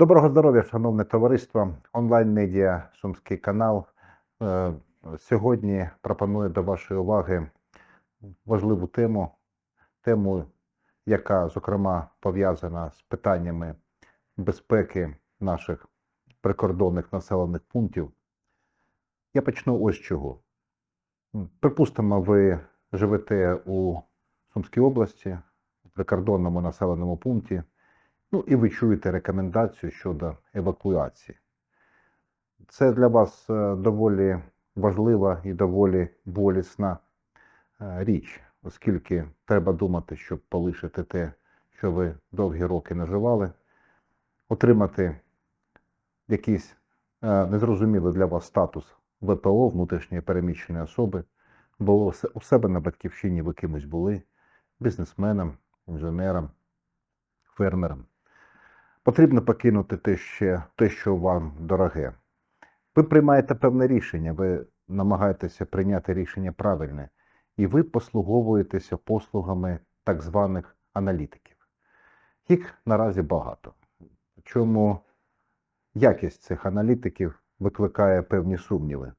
Доброго здоров'я, шановне товариство. Онлайн-медіа Сумський канал. Е, Сьогодні пропоную до вашої уваги важливу тему, тему, яка, зокрема, пов'язана з питаннями безпеки наших прикордонних населених пунктів. Я почну ось чого. Припустимо, ви живете у Сумській області, у прикордонному населеному пункті. Ну і ви чуєте рекомендацію щодо евакуації. Це для вас е, доволі важлива і доволі болісна е, річ, оскільки треба думати, щоб полишити те, що ви довгі роки наживали, отримати якийсь е, незрозумілий для вас статус ВПО, внутрішньої переміщеної особи, бо у себе на батьківщині ви кимось були бізнесменом, інженером, фермером. Потрібно покинути те, ще, те, що вам дороге. Ви приймаєте певне рішення, ви намагаєтеся прийняти рішення правильне, і ви послуговуєтеся послугами так званих аналітиків. Їх наразі багато. Чому якість цих аналітиків викликає певні сумніви.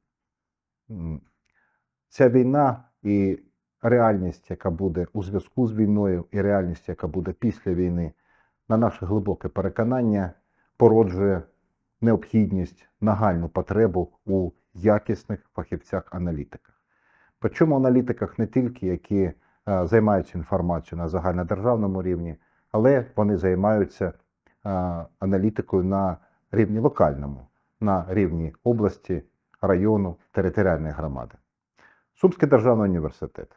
Ця війна і реальність, яка буде у зв'язку з війною, і реальність, яка буде після війни, на наше глибоке переконання, породжує необхідність, нагальну потребу у якісних фахівцях-аналітиках. Причому аналітиках не тільки, які е, займаються інформацією на загальнодержавному рівні, але вони займаються е, аналітикою на рівні локальному, на рівні області, району, територіальної громади. Сумський державний університет.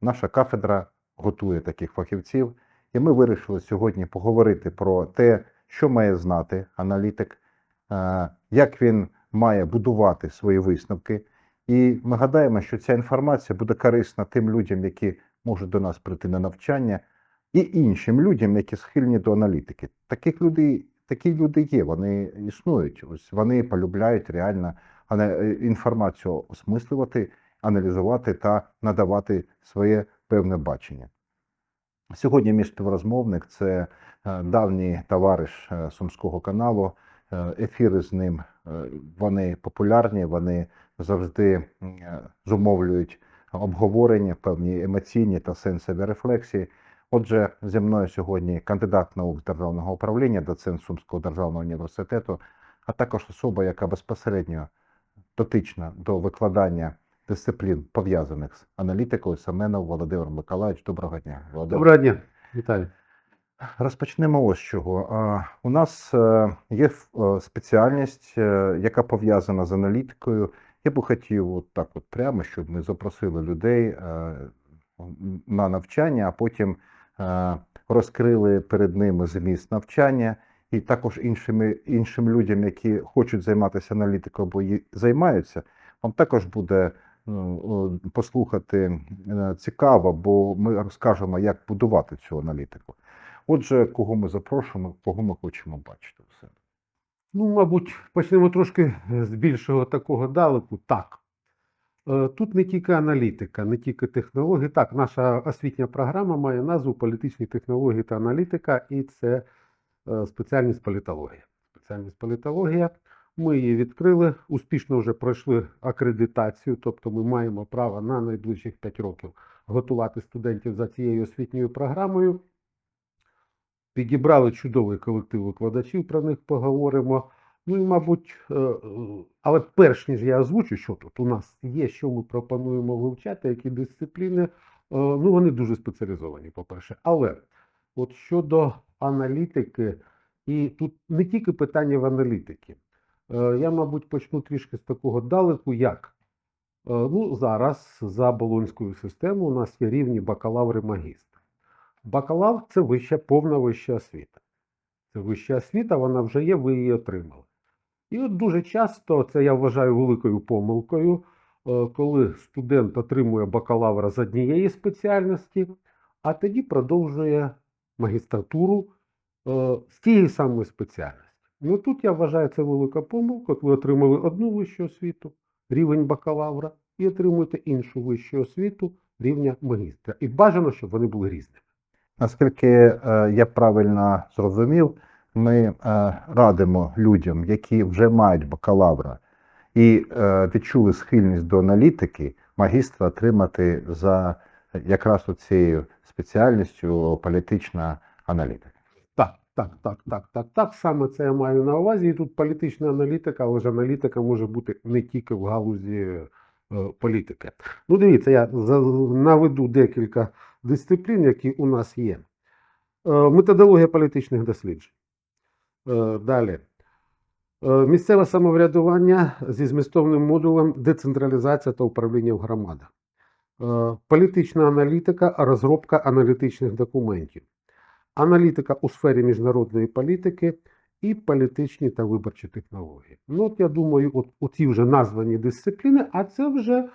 Наша кафедра готує таких фахівців, і ми вирішили сьогодні поговорити про те, що має знати аналітик, е, як він має будувати свої висновки. І ми гадаємо, що ця інформація буде корисна тим людям, які можуть до нас прийти на навчання, і іншим людям, які схильні до аналітики. Таких людей, такі люди є, вони існують. Ось вони полюбляють реально е, інформацію осмислювати, аналізувати та надавати своє певне бачення. Сьогодні мій співрозмовник це е, давній товариш е, Сумського каналу. Е, Ефіри з ним вони популярні, вони завжди зумовлюють обговорення, певні емоційні та сенсові рефлексії. Отже, зі мною сьогодні кандидат наук державного управління, доцент Сумського державного університету, а також особа, яка безпосередньо дотична до викладання дисциплін, пов'язаних з аналітикою, Семенов Володимир Миколаївич. Доброго дня. Володимир. Доброго дня, вітаю. Розпочнемо ось чого. У нас е, є е, спеціальність, е, яка пов'язана з аналітикою. Я би хотів от так от прямо, щоб ми запросили людей на навчання, а потім розкрили перед ними зміст навчання. І також іншими, іншим людям, які хочуть займатися аналітикою або її займаються, вам також буде послухати е, цікаво, бо ми розкажемо, як будувати цю аналітику. Отже, кого ми запрошуємо, кого ми хочемо бачити у себе. Ну, мабуть, почнемо трошки з більшого такого далеку. Так. Е, Тут не тільки аналітика, не тільки технології. Так, наша освітня програма має назву політичні технології та аналітика, і це е, спеціальність політологія. Спеціальність політологія. Ми її відкрили, успішно вже пройшли акредитацію, тобто ми маємо право на найближчих 5 років готувати студентів за цією освітньою програмою. Підібрали чудовий колектив викладачів, про них поговоримо. Ну і, мабуть, е, але перш ніж я озвучу, що тут у нас є, що ми пропонуємо вивчати, які дисципліни, е, ну вони дуже спеціалізовані, по-перше. Але от щодо аналітики, і тут не тільки питання в аналітики. Е, Я, мабуть, почну трішки з такого далеку, як Е, ну, зараз за болонською системою у нас є рівні бакалаври магістр. Бакалавр це вища, повна вища освіта. Це вища освіта, вона вже є, ви її отримали. І от дуже часто, це я вважаю великою помилкою, е, коли студент отримує бакалавра з однієї спеціальності, а тоді продовжує магістратуру з тієї самої спеціальності. Ну тут я вважаю це велика помилка. Ви отримали одну вищу освіту, рівень бакалавра, і отримуєте іншу вищу освіту рівня магістра. І бажано, щоб вони були різними. Наскільки е, я правильно зрозумів, ми е, радимо людям, які вже мають бакалавра і е, відчули схильність до аналітики, магістра отримати за якраз цією спеціальністю політична аналітика. Так, так, так, так, так. Саме це я маю на увазі. І тут політична аналітика, але ж аналітика може бути не тільки в галузі е, політики. Ну, дивіться, я наведу декілька дисциплін, які у нас є. Е, Методологія політичних досліджень. Е, Далі. Місцеве самоврядування зі змістовним модулем децентралізація та управління в громадах. Політична аналітика, розробка аналітичних документів аналітика у сфері міжнародної політики і політичні та виборчі технології. Ну, от я думаю, от, оці вже названі дисципліни, а це вже,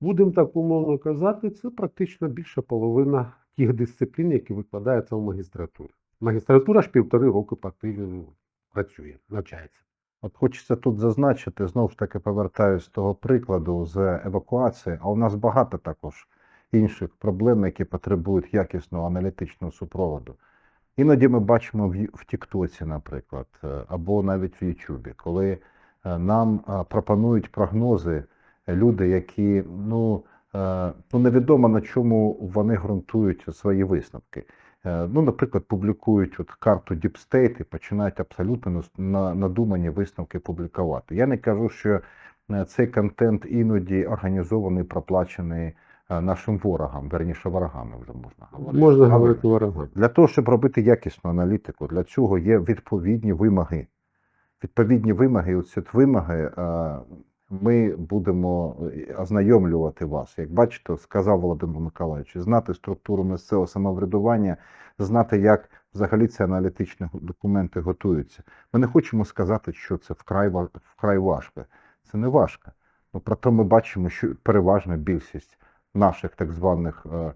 будемо так умовно казати, це практично більша половина тих дисциплін, які викладаються в магістратурі. Магістратура ж півтори роки активно працює, навчається. От хочеться тут зазначити, знову ж таки повертаюсь з того прикладу з евакуації, а у нас багато також інших проблем, які потребують якісного аналітичного супроводу. Іноді ми бачимо в, Тіктоці, наприклад, е, або навіть в Ютубі, коли е, нам е, пропонують прогнози люди, які ну, ну невідомо на чому вони ґрунтують свої висновки. Ну, наприклад, публікують от карту Deep State і починають абсолютно надумані висновки публікувати. Я не кажу, що цей контент іноді організований, проплачений нашим ворогам, верніше ворогами вже можна говорити. Можна говорити ворогам. Для того, щоб робити якісну аналітику, для цього є відповідні вимоги. Відповідні вимоги, оці вимоги е, ми будемо е, ознайомлювати вас. Як бачите, сказав Володимир Миколаївич, знати структуру місцевого самоврядування, знати, як взагалі ці аналітичні документи готуються. Ми не хочемо сказати, що це вкрай, вкрай важко. Це не важко. Ну, проте ми бачимо, що переважна більшість наших так званих е,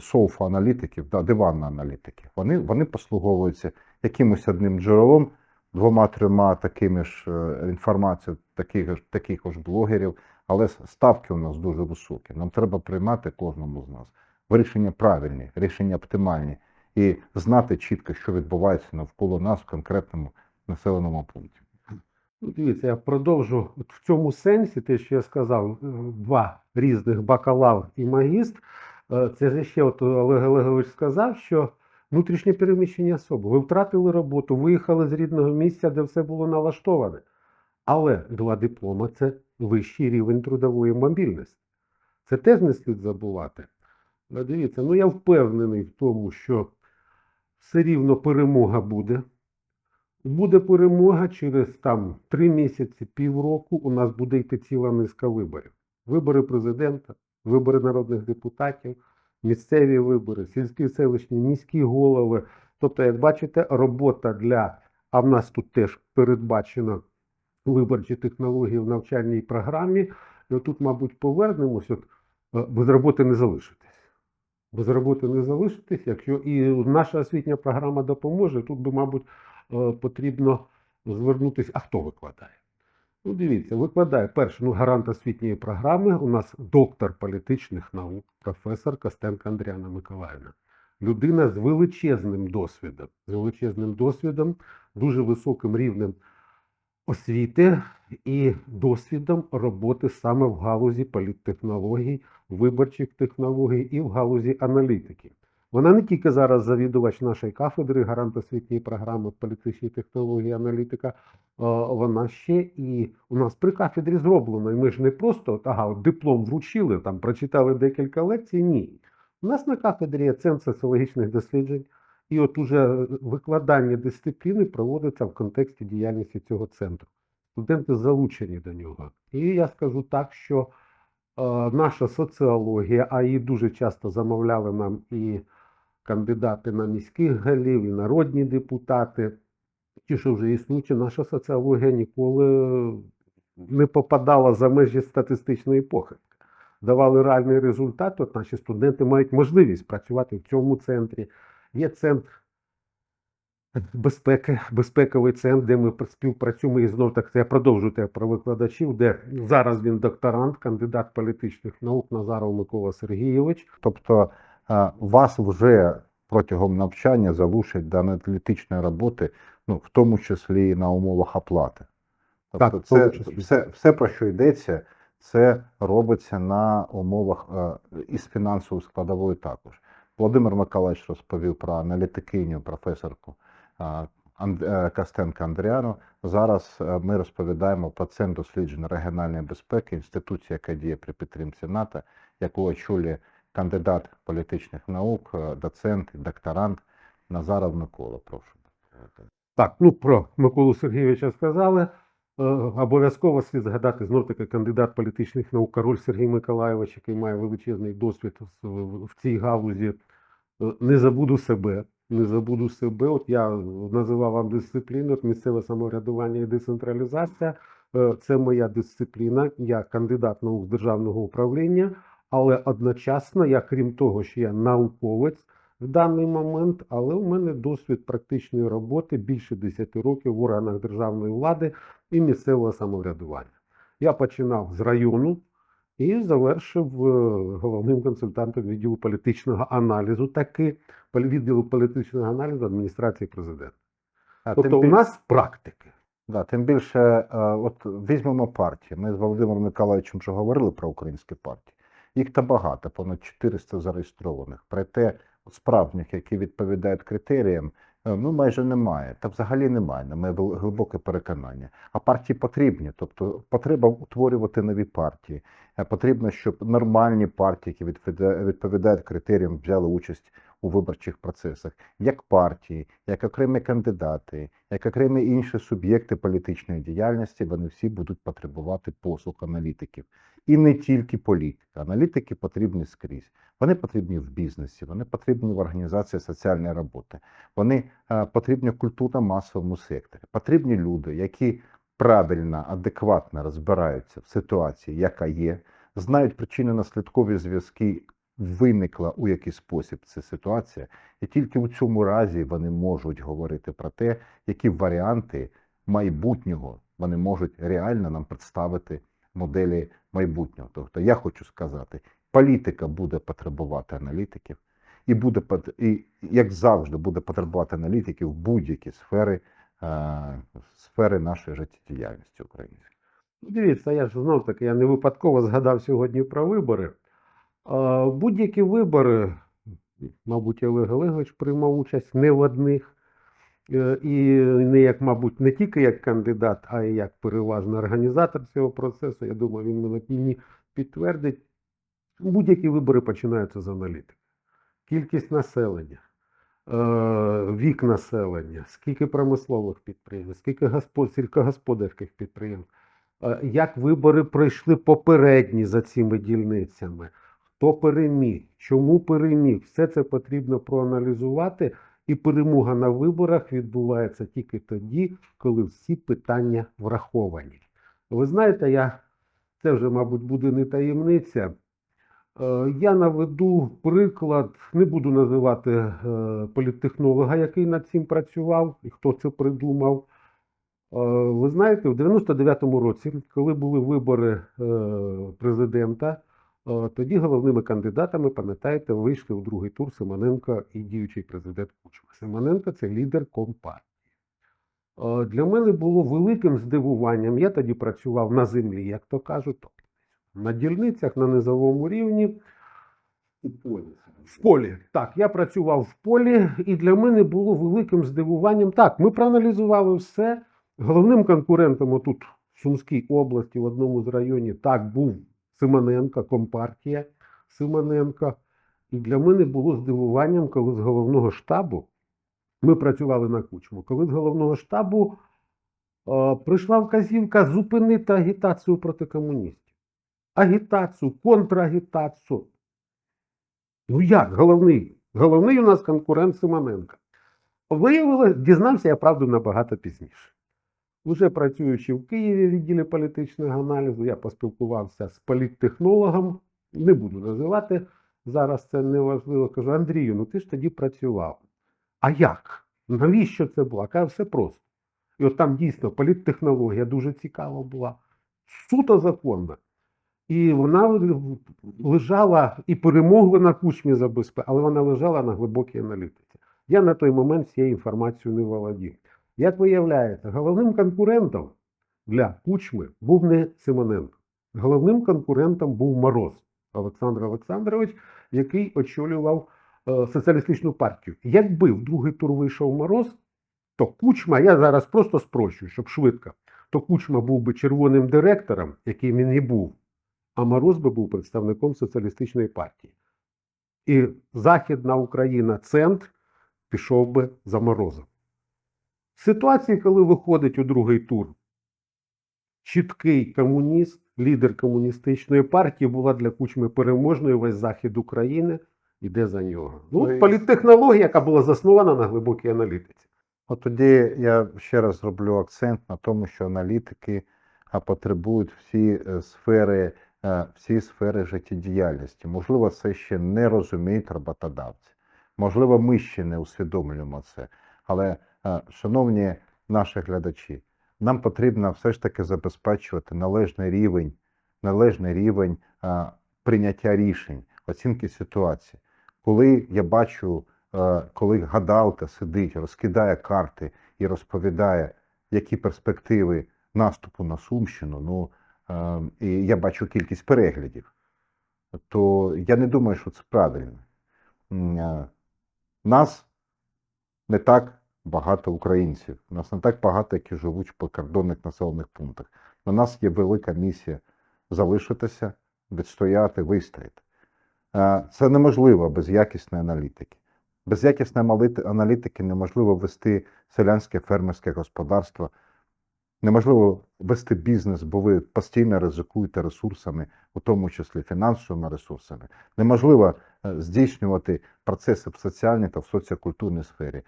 соуф-аналітиків, да, диванно-аналітиків, вони, вони послуговуються якимось одним джерелом, двома-трьома такими ж е, інформацією, таких, таких ж блогерів, але ставки у нас дуже високі. Нам треба приймати кожному з нас рішення правильні, рішення оптимальні і знати чітко, що відбувається навколо нас в конкретному населеному пункті. Ну, дивіться, я продовжу От в цьому сенсі, те, що я сказав, е, два різних бакалавр і магістр. Е, Це ще от Олег Олегович сказав, що внутрішнє переміщення особи. Ви втратили роботу, виїхали з рідного місця, де все було налаштоване. Але два диплома це вищий рівень трудової мобільності. Це теж не слід забувати. Ну, Дивіться, ну я впевнений в тому, що все рівно перемога буде. Буде перемога через там три місяці, півроку. У нас буде йти ціла низка виборів: вибори президента, вибори народних депутатів, місцеві вибори, сільські селищні, міські голови. Тобто, як бачите, робота для а в нас тут теж передбачено виборчі технології в навчальній програмі. І тут, мабуть, повернемось. От е, без роботи не залишитись. Без роботи не залишитись, якщо і наша освітня програма допоможе, тут би, мабуть, потрібно звернутися, а хто викладає? Ну, дивіться, викладає перший ну, гарант освітньої програми. У нас доктор політичних наук, професор Костенко Андріана Миколаївна. Людина з величезним досвідом, з величезним досвідом, дуже високим рівнем освіти і досвідом роботи саме в галузі політтехнологій, виборчих технологій і в галузі аналітики. Вона не тільки зараз завідувач нашої кафедри, гарант освітньої програми політичні технології, аналітика, вона ще і у нас при кафедрі зроблено. І ми ж не просто ага, от диплом вручили, там прочитали декілька лекцій. Ні. У нас на кафедрі є центр соціологічних досліджень, і от уже викладання дисципліни проводиться в контексті діяльності цього центру. Студенти залучені до нього. І я скажу так, що е, наша соціологія, а її дуже часто замовляли нам і кандидати на міських голів, і народні депутати. Ті, що вже існуючі, наша соціологія ніколи не попадала за межі статистичної похибки. Давали реальний результат. От наші студенти мають можливість працювати в цьому центрі. Є центр безпеки, безпековий центр, де ми співпрацюємо і знов так я продовжую те про викладачів, де зараз він докторант, кандидат політичних наук Назаров Микола Сергійович. Тобто вас вже протягом навчання залучать до аналітичної роботи, ну, в тому числі і на умовах оплати. Тобто тому це, все, все, про що йдеться, це робиться на умовах е, із фінансовою складовою також. Володимир Миколаївич розповів про аналітикиню, професорку е, Костенко Андріану. Зараз е, ми розповідаємо про Центр досліджень регіональної безпеки, інституція, яка діє при підтримці НАТО, яку очолює кандидат політичних наук, е, доцент, докторант Назаров Микола. Прошу. Так, ну про Миколу Сергійовича сказали. Е, Обов'язково слід згадати знов таки кандидат політичних наук Король Сергій Миколайович, який має величезний досвід в- цій галузі. Е, Не забуду себе. Не забуду себе. От я називав вам дисципліну, місцеве самоврядування і децентралізація. Це моя дисципліна. Я кандидат наук з державного управління, але одночасно, я крім того, що я науковець, в даний момент, але у мене досвід практичної роботи більше 10 років в органах державної влади і місцевого самоврядування. Я починав з району і завершив е, головним консультантом відділу політичного аналізу, таки відділу політичного аналізу адміністрації президента. А, Тобто тим у нас практики. Да, тим більше, е, от візьмемо партії. Ми з Володимиром Миколаївичем вже говорили про українські партії. Їх там багато, понад 400 зареєстрованих. Проте справжніх, які відповідають критеріям, е, ну майже немає. Та взагалі немає. На моє глибоке переконання. А партії потрібні, тобто потреба утворювати нові партії. Е, Потрібно, щоб нормальні партії, які відповідають критеріям, взяли участь у виборчих процесах, як партії, як окремі кандидати, як окремі інші суб'єкти політичної діяльності, вони всі будуть потребувати послуг аналітиків. І не тільки політика. Аналітики потрібні скрізь. Вони потрібні в бізнесі, вони потрібні в організації соціальної роботи, вони е, потрібні в культурно-масовому секторі. Потрібні люди, які правильно, адекватно розбираються в ситуації, яка є, знають причинно-наслідкові зв'язки, виникла у який спосіб ця ситуація, і тільки у цьому разі вони можуть говорити про те, які варіанти майбутнього вони можуть реально нам представити моделі майбутнього. Тобто, я хочу сказати, політика буде потребувати аналітиків, і буде і як завжди буде потребувати аналітиків в будь-які сфери, е, сфери нашої життєдіяльності української. Ну, Дивіться, я ж знов таки, я не випадково згадав сьогодні про вибори. Будь-які вибори, мабуть, Олег Олегович приймав участь не в одних. Е, І не як, мабуть, не тільки як кандидат, а й як переважно організатор цього процесу. Я думаю, він мене мені підтвердить. Будь-які вибори починаються з аналітики. Кількість населення, е, вік населення, скільки промислових підприємств, скільки господ, сільськогосподарських підприємств, е, як вибори пройшли попередні за цими дільницями, хто переміг, чому переміг, все це потрібно проаналізувати. І перемога на виборах відбувається тільки тоді, коли всі питання враховані. Ви знаєте, я це вже, мабуть, буде не таємниця. Е, Я наведу приклад, не буду називати е, політтехнолога, який над цим працював і хто це придумав. Е, Ви знаєте, в 99-му році, коли були вибори президента, тоді головними кандидатами, пам'ятаєте, вийшли в другий тур Симоненко і діючий президент Кучма. Симоненко це лідер компартії. Для мене було великим здивуванням. Я тоді працював на землі, як то кажуть, тобто на дільницях, на низовому рівні. В полі. Так, я працював в полі, і для мене було великим здивуванням. Так, ми проаналізували все. Головним конкурентом отут в Сумській області, в одному з районів, так, був Симоненко, компартія Симоненко. І для мене було здивуванням, коли з головного штабу ми працювали на кучму. Коли з головного штабу е, прийшла вказівка зупинити агітацію проти комуністів. Агітацію, контрагітацію. Ну як, головний? Головний у нас конкурент Симоненко. Виявилось, дізнався я правду набагато пізніше. Уже працюючи в Києві в відділі політичного аналізу, я поспілкувався з політтехнологом, не буду називати, зараз це не важливо. Кажу, Андрію, ну ти ж тоді працював. А як? Навіщо це було? Каже, все просто. І от там дійсно політтехнологія дуже цікава була, суто законна. І вона лежала і перемогли на кучмі за безпеку, але вона лежала на глибокій аналітиці. Я на той момент цією інформацією не володів. Як виявляється, головним конкурентом для кучми був не Симоненко. Головним конкурентом був Мороз Олександр Олександрович, який очолював е, соціалістичну партію. Якби в другий тур вийшов Мороз, то кучма, я зараз просто спрощую, щоб швидко, то кучма був би червоним директором, яким він і був, а Мороз би був представником соціалістичної партії. І Західна Україна, центр пішов би за Морозом. В ситуації, коли виходить у другий тур чіткий комуніст, лідер комуністичної партії, була для кучми переможною весь захід України йде за нього. Ну, Ну, і- політтехнологія, яка була заснована на глибокій аналітиці. От тоді я ще раз зроблю акцент на тому, що аналітики а, потребують всі е, сфери, е, всі сфери життєдіяльності. Можливо, це ще не розуміють роботодавці. Можливо, ми ще не усвідомлюємо це. Але, шановні наші глядачі, нам потрібно все ж таки забезпечувати належний рівень, належний рівень е, прийняття рішень, оцінки ситуації. Коли я бачу е, коли гадалка сидить, розкидає карти і розповідає, які перспективи наступу на Сумщину, ну е, і я бачу кількість переглядів, то я не думаю, що це правильно. Е, Нас не так багато українців, нас не так багато, які живуть в прикордонних населених пунктах. На нас є велика місія залишитися, відстояти, вистояти. Е, Це неможливо без якісної аналітики. Без якісної аналітики неможливо вести селянське фермерське господарство, неможливо вести бізнес, бо ви постійно ризикуєте ресурсами, у тому числі фінансовими ресурсами. Неможливо е, здійснювати процеси в соціальній та в соціокультурній сфері.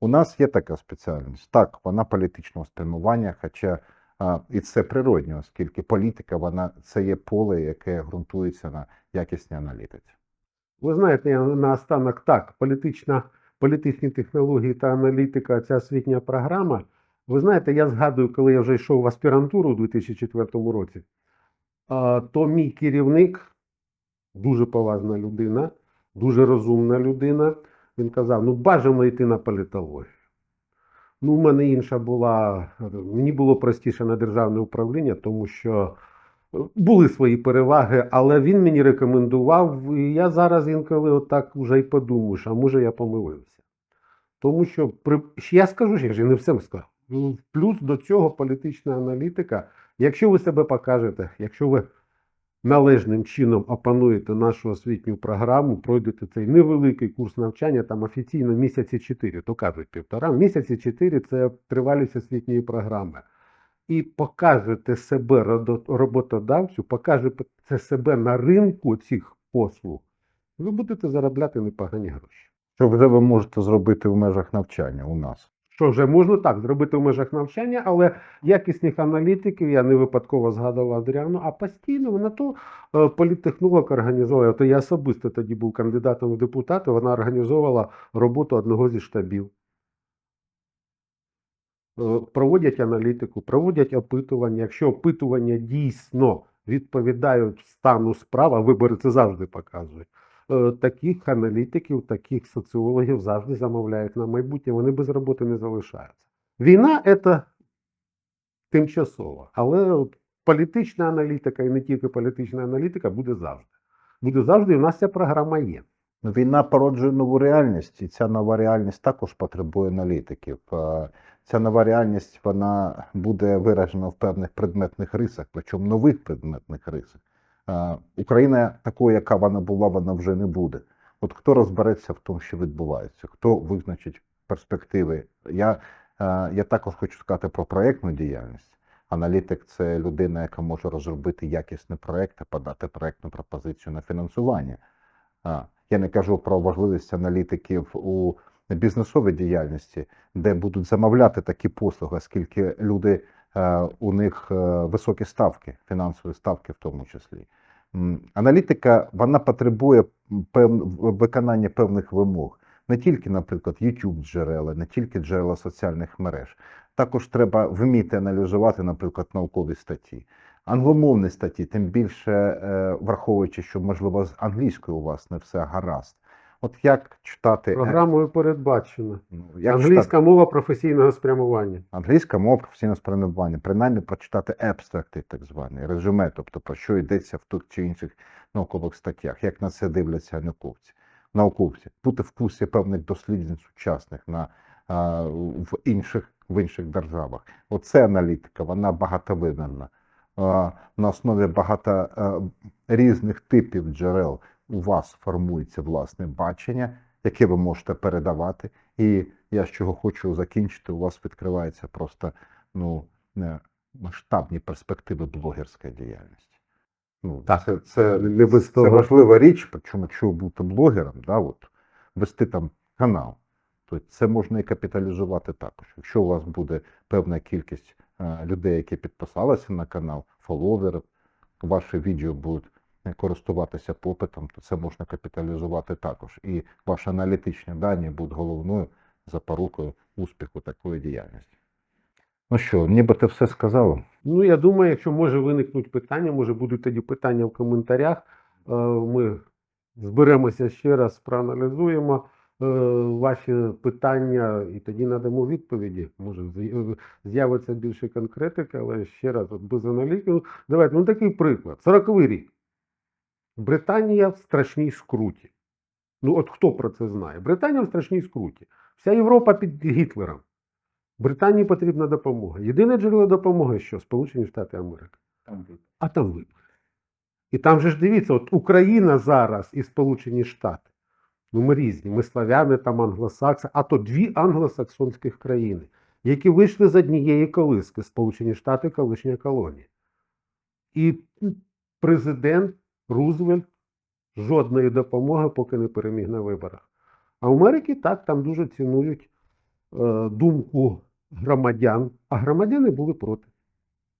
У нас є така спеціальність. Так, вона політичного спрямування, хоча а, і це природньо, оскільки політика вона це є поле, яке ґрунтується на якісній аналітиці. Ви знаєте, я наостанок так, політична, політичні технології та аналітика, ця освітня програма. Ви знаєте, я згадую, коли я вже йшов в аспірантуру у 2004 році, то мій керівник, дуже поважна людина, дуже розумна людина, він казав: ну, бажано йти на політологію. Ну, у мене інша була, мені було простіше на державне управління, тому що були свої переваги, але він мені рекомендував, і я зараз інколи отак вже й подумаю, що, може я помилився. Тому що при... я скажу, ще я ж не все сказав. Ну, Плюс до цього політична аналітика. Якщо ви себе покажете, якщо ви належним чином опануєте нашу освітню програму, пройдете цей невеликий курс навчання, там офіційно місяці 4, то кажуть півтора. Місяці 4 це тривалість освітньої програми і покажете себе роботодавцю, покажете себе на ринку цих послуг, ви будете заробляти непогані гроші. Що вже ви можете зробити в межах навчання у нас? Що вже можна так зробити в межах навчання, але якісних аналітиків я не випадково згадував Адріану, а постійно вона то е, політтехнолог організовує. То я особисто тоді був кандидатом в депутати, вона організовувала роботу одного зі штабів. Е, Проводять аналітику, проводять опитування. Якщо опитування дійсно відповідають стану справ, а вибори це завжди показують. Е, Таких аналітиків, таких соціологів завжди замовляють на майбутнє, вони без роботи не залишаються. Війна це тимчасово, але політична аналітика і не тільки політична аналітика буде завжди. Буде завжди, і в нас ця програма є. Війна породжує нову реальність, і ця нова реальність також потребує аналітиків. Е, Ця нова реальність вона буде виражена в певних предметних рисах, причому нових предметних рисах. Україна такою, яка вона була, вона вже не буде. От хто розбереться в тому, що відбувається, хто визначить перспективи? Я, я також хочу сказати про проєктну діяльність. Аналітик це людина, яка може розробити якісний проєкт, подати проєктну пропозицію на фінансування. Я не кажу про важливість аналітиків у бізнесовій діяльності, де будуть замовляти такі послуги, оскільки люди у них е, високі ставки, фінансові ставки в тому числі. Аналітика вона потребує виконання певних вимог. Не тільки, наприклад, youtube джерела, не тільки джерела соціальних мереж. Також треба вміти аналізувати, наприклад, наукові статті. англомовні статті, тим більше е, враховуючи, що можливо з англійською у вас не все гаразд. От як читати е, Програмою передбачено. ну, як Англійська читати? мова професійного спрямування. англійська мова професійного спрямування, принаймні прочитати ебстракти, так звані, резюме, тобто про що йдеться в тих чи інших наукових статтях, як на це дивляться науковці. Науковці бути в курсі певних досліджень сучасних на а, в інших в інших державах. Оце аналітика, вона багатовимірна. На основі багато а, різних типів джерел у вас формується власне бачення, яке ви можете передавати. І я з чого хочу закінчити, у вас відкривається просто ну, масштабні перспективи блогерської діяльності. Ну, Так, це, це, без це важлива річ, причому якщо бути блогером, да, от, вести там канал, то це можна і капіталізувати також. Якщо у вас буде певна кількість е, людей, які підписалися на канал, фоловерів, ваші відео будуть е, користуватися попитом, то це можна капіталізувати також. І ваші аналітичні дані будуть головною запорукою успіху такої діяльності. Ну що, ніби ти все сказав? Ну, я думаю, якщо може виникнуть питання, може будуть тоді питання в коментарях. е, Ми зберемося ще раз, проаналізуємо е, ваші питання і тоді надамо відповіді. Може, з'явиться більше конкретики, але ще раз, от без аналітики. Давайте, ну такий приклад. 40-й рік. Британія в страшній скруті. Ну, от хто про це знає? Британія в страшній скруті. Вся Європа під Гітлером. Британії потрібна допомога. Єдине джерело допомоги, що Сполучені Штати Америки. А там вибори. І там же ж дивіться, от Україна зараз і Сполучені Штати. Ну, ми різні. Ми славяни, там англосакси, а то дві англосаксонських країни, які вийшли з однієї колиски Сполучені Штати, колишня колонія. І президент Рузвельт жодної допомоги, поки не переміг на виборах. А в Америці так, там дуже цінують е, думку громадян, а громадяни були проти.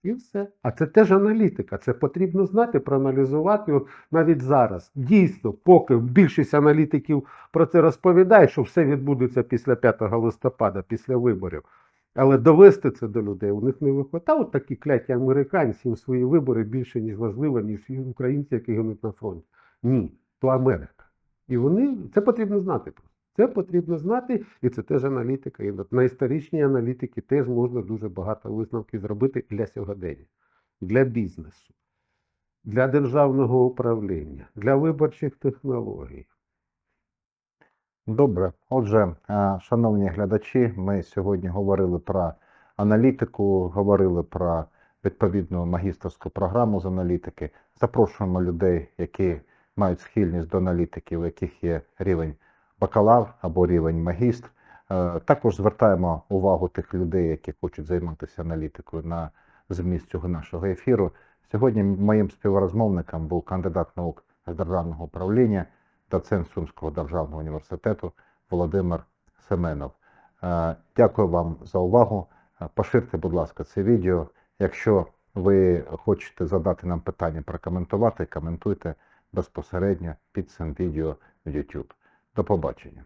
І все. А це теж аналітика. Це потрібно знати, проаналізувати. От навіть зараз. Дійсно, поки більшість аналітиків про це розповідає, що все відбудеться після 5 листопада, після виборів. Але довести це до людей у них не виходить. От такі кляті американці їм свої вибори більше, ніж важливо, ніж українці, які гинуть на фронті. Ні, то Америка. І вони це потрібно знати. Це потрібно знати, і це теж аналітика. І на історичній аналітики теж можна дуже багато висновків зробити для сьогодення, для бізнесу, для державного управління, для виборчих технологій. Добре. Отже, е, шановні глядачі, ми сьогодні говорили про аналітику, говорили про відповідну магістерську програму з аналітики. Запрошуємо людей, які мають схильність до аналітики, у яких є рівень бакалавр або рівень магістр. Е, Також звертаємо увагу тих людей, які хочуть займатися аналітикою на зміст цього нашого ефіру. Сьогодні моїм співрозмовником був кандидат наук з державного управління, доцент Сумського державного університету Володимир Семенов. Е, Дякую вам за увагу. Е, Поширте, будь ласка, це відео. Якщо ви хочете задати нам питання, прокоментувати, коментуйте безпосередньо під цим відео в YouTube. До побачення.